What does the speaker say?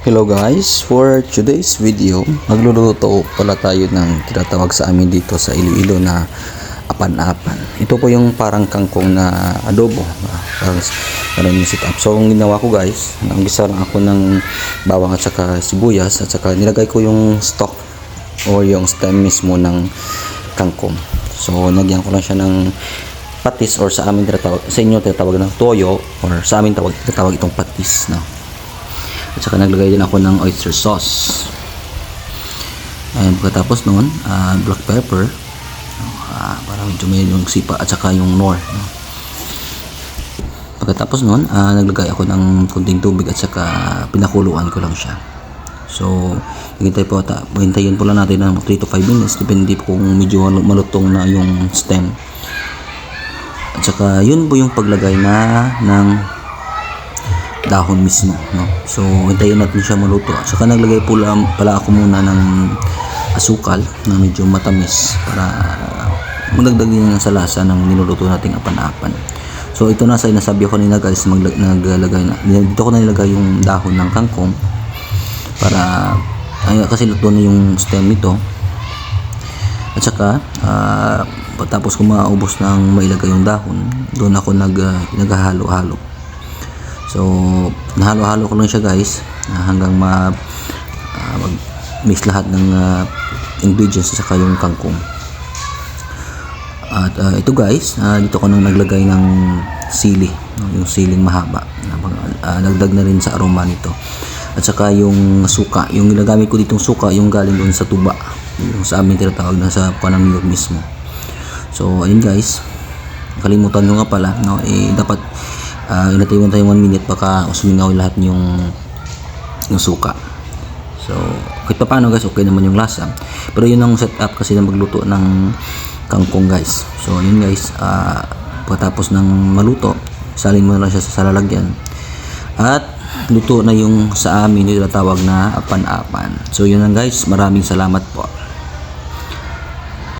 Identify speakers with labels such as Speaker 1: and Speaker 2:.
Speaker 1: Hello guys, for today's video, magluluto pala tayo ng tinatawag sa amin dito sa Iloilo na apan-apan. Ito po yung parang kangkong na adobo. Parang ganun yung setup. So, ang ginawa ko guys, nanggisa lang ako ng bawang at saka sibuyas at saka nilagay ko yung stock o yung stem mismo ng kangkong. So, nagyan ko lang siya ng patis or sa amin tinatawag, sa inyo tinatawag ng toyo or sa amin tawag, tinatawag itong patis. No? At saka naglagay din ako ng oyster sauce. Ayan, pagkatapos noon, ah, black pepper. Ah, para medyo may yung sipa at saka yung nor. No? Pagkatapos noon, ah, naglagay ako ng kunting tubig at saka pinakuluan ko lang siya. So, hintay po ata, hintayin po lang natin ng 3 to 5 minutes depende po kung medyo malu- malutong na yung stem. At saka yun po yung paglagay na ng dahon mismo no? So hintayin natin siya maluto. At saka naglagay po lang pala ako muna ng asukal na medyo matamis para magdagdag din sa lasa ng niluluto nating apan-apan. So ito na sa inasabi ko kanina guys maglag, naglagay na dito ko na nilagay yung dahon ng kangkong para ay, kasi luto na yung stem nito. At saka ah, tapos kung maubos ng mailagay yung dahon doon ako nag ah, naghahalo-halo So, nahalo-halo ko lang siya guys ah, hanggang ma ah, mag mix lahat ng ah, ingredients saka yung kangkong. At ah, ito guys, ah, dito ko nang naglagay ng sili, yung siling mahaba. Uh, nagdag na rin sa aroma nito. At saka yung suka, yung ginagamit ko ditong suka, yung galing doon sa tuba. Yung sa amin tinatawag na sa panang mismo. So, ayun guys. Kalimutan nyo nga pala, no, eh, dapat uh, inatayin tayo 1 minute baka sumingaw lahat yung yung suka. So kahit pa paano guys okay naman yung lasa. Pero yun ang setup kasi na magluto ng kangkong guys. So yun guys uh, pagkatapos ng maluto salin mo na lang siya sa lalagyan. At luto na yung sa amin yung tinatawag na apan-apan so yun lang guys. Maraming salamat po